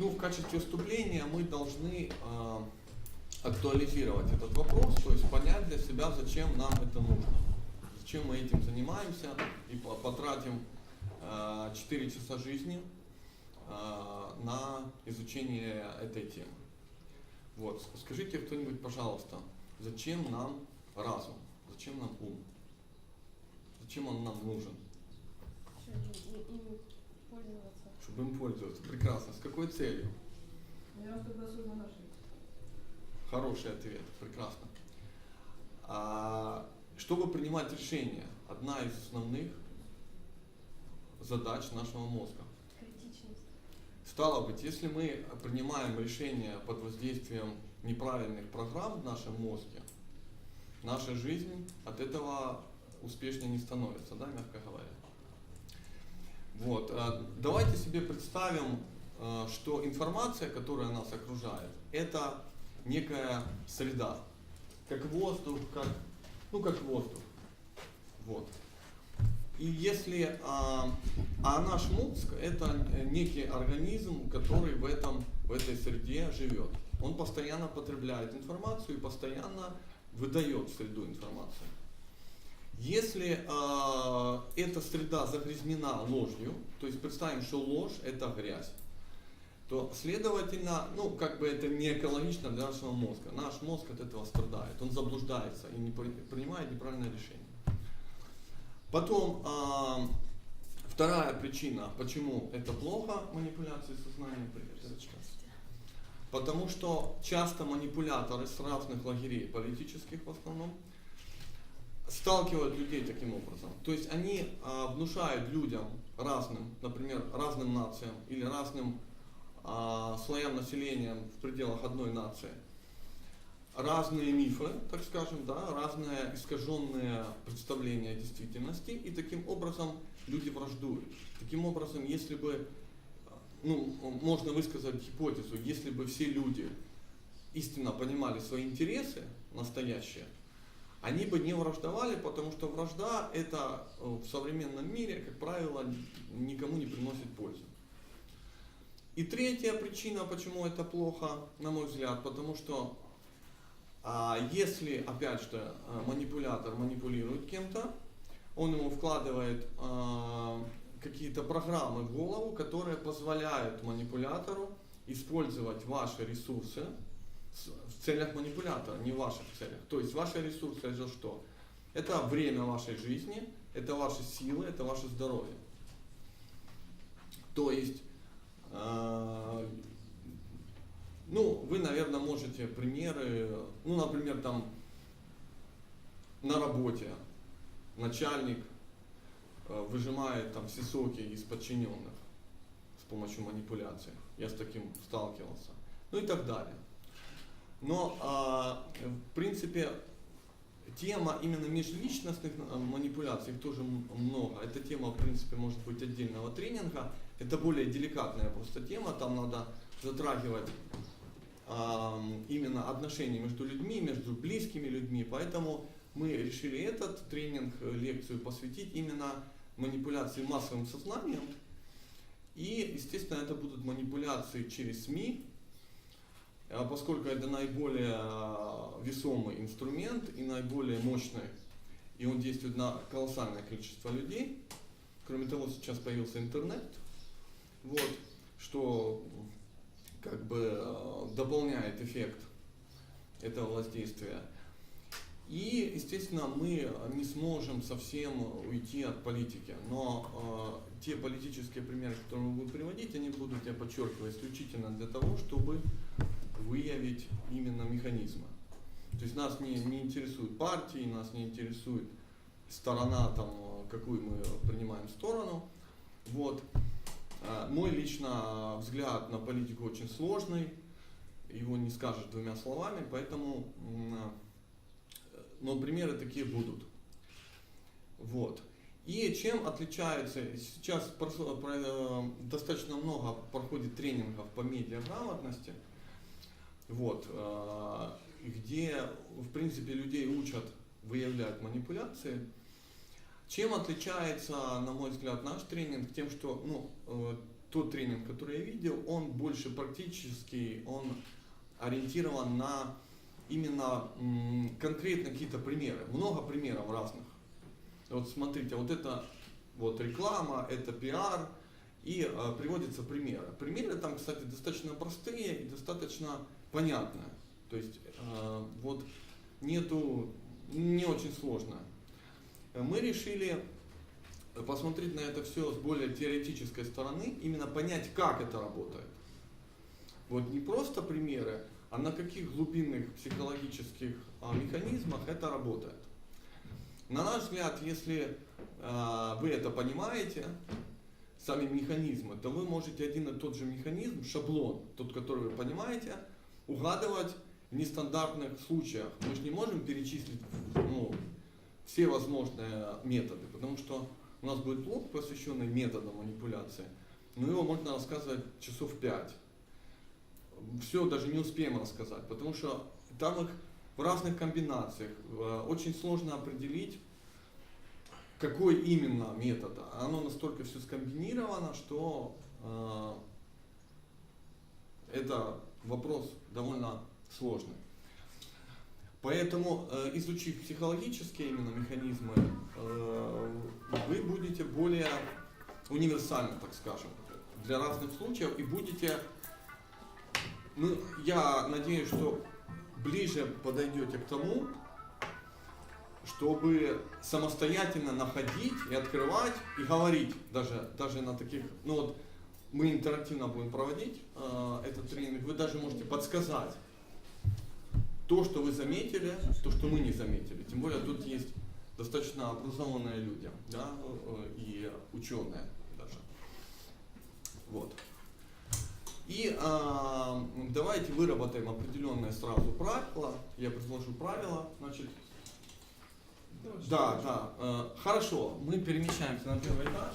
Ну, в качестве вступления мы должны э, актуализировать этот вопрос, то есть понять для себя, зачем нам это нужно. Зачем мы этим занимаемся и потратим э, 4 часа жизни э, на изучение этой темы. Вот. Скажите кто-нибудь, пожалуйста, зачем нам разум? Зачем нам ум? Зачем он нам нужен? Им пользоваться. Чтобы им пользоваться. Прекрасно. С какой целью? Хороший ответ. Прекрасно. А, чтобы принимать решения, одна из основных задач нашего мозга. Критичность. Стало быть, если мы принимаем решения под воздействием неправильных программ в нашем мозге, наша жизнь от этого успешнее не становится, да, мягко говоря. Вот. Э, давайте себе представим, э, что информация, которая нас окружает, это некая среда, как воздух, как, ну как воздух. Вот. И если, а, а наш мозг это некий организм, который в, этом, в этой среде живет. Он постоянно потребляет информацию и постоянно выдает в среду информацию. Если э, эта среда загрязнена ложью, то есть представим, что ложь это грязь, то следовательно, ну как бы это не экологично для нашего мозга. Наш мозг от этого страдает, он заблуждается и не принимает неправильное решение. Потом э, вторая причина, почему это плохо, манипуляции сознанием, Потому что часто манипуляторы с разных лагерей политических в основном, сталкивают людей таким образом. То есть они а, внушают людям разным, например, разным нациям или разным а, слоям населения в пределах одной нации разные мифы, так скажем, да, разные искаженные представления действительности, и таким образом люди враждуют. Таким образом, если бы, ну, можно высказать гипотезу, если бы все люди истинно понимали свои интересы настоящие, они бы не враждовали, потому что вражда это э, в современном мире, как правило, никому не приносит пользы. И третья причина, почему это плохо, на мой взгляд, потому что а если, опять же, э, манипулятор манипулирует кем-то, он ему вкладывает э, какие-то программы в голову, которые позволяют манипулятору использовать ваши ресурсы в целях манипулятора, не в ваших целях. То есть ваши ресурсы это что? Это время вашей жизни, это ваши силы, это ваше здоровье. То есть, э, ну, вы, наверное, можете примеры, ну, например, там на работе начальник э, выжимает там все соки из подчиненных с помощью манипуляции. Я с таким сталкивался. Ну и так далее. Но, а, в принципе, тема именно межличностных э, манипуляций, тоже много. Эта тема, в принципе, может быть отдельного тренинга. Это более деликатная просто тема, там надо затрагивать а, именно отношения между людьми, между близкими людьми. Поэтому мы решили этот тренинг, э, лекцию посвятить именно манипуляции массовым сознанием. И, естественно, это будут манипуляции через СМИ, а поскольку это наиболее а, весомый инструмент и наиболее мощный, и он действует на колоссальное количество людей. Кроме того, сейчас появился интернет, вот, что как бы а, дополняет эффект этого воздействия. И, естественно, мы не сможем совсем уйти от политики. Но э, те политические примеры, которые мы будем приводить, они будут, я подчеркиваю, исключительно для того, чтобы выявить именно механизмы. То есть нас не, не интересует партии, нас не интересует сторона, там, какую мы принимаем сторону. Вот. А, мой лично взгляд на политику очень сложный, его не скажешь двумя словами, поэтому, но примеры такие будут. Вот. И чем отличается, сейчас э, достаточно много проходит тренингов по медиаграмотности, вот, э, где, в принципе, людей учат выявлять манипуляции. Чем отличается, на мой взгляд, наш тренинг? Тем, что ну, э, тот тренинг, который я видел, он больше практический, он ориентирован на именно конкретно какие-то примеры. Много примеров разных. Вот смотрите, вот это вот реклама, это пиар, и э, приводятся примеры. Примеры там, кстати, достаточно простые и достаточно понятные. То есть э, вот нету, не очень сложно. Э, Мы решили посмотреть на это все с более теоретической стороны, именно понять, как это работает. Вот не просто примеры, а на каких глубинных психологических а, механизмах это работает. На наш взгляд, если а, вы это понимаете, сами механизмы, то вы можете один и тот же механизм, шаблон, тот, который вы понимаете, угадывать в нестандартных случаях. Мы же не можем перечислить ну, все возможные методы, потому что у нас будет блок, посвященный методам манипуляции, но его можно рассказывать часов пять. Все даже не успеем рассказать, потому что там их в разных комбинациях. Э, Очень сложно определить, какой именно метод. Оно настолько все скомбинировано, что э, это вопрос довольно сложный. Поэтому, э, изучив психологические именно механизмы, э, вы будете более универсальны, так скажем, для разных случаев и будете, ну, я надеюсь, что ближе подойдете к тому, чтобы самостоятельно находить и открывать и говорить даже, даже на таких, ну вот мы интерактивно будем проводить э, этот тренинг, вы даже можете подсказать то, что вы заметили, то, что мы не заметили. Тем более тут есть достаточно образованные люди, да, э, и ученые даже. Вот. И а, давайте выработаем определенные сразу правила. Я предложу правила. Значит, да, да. э, хорошо, мы перемещаемся на первый этаж.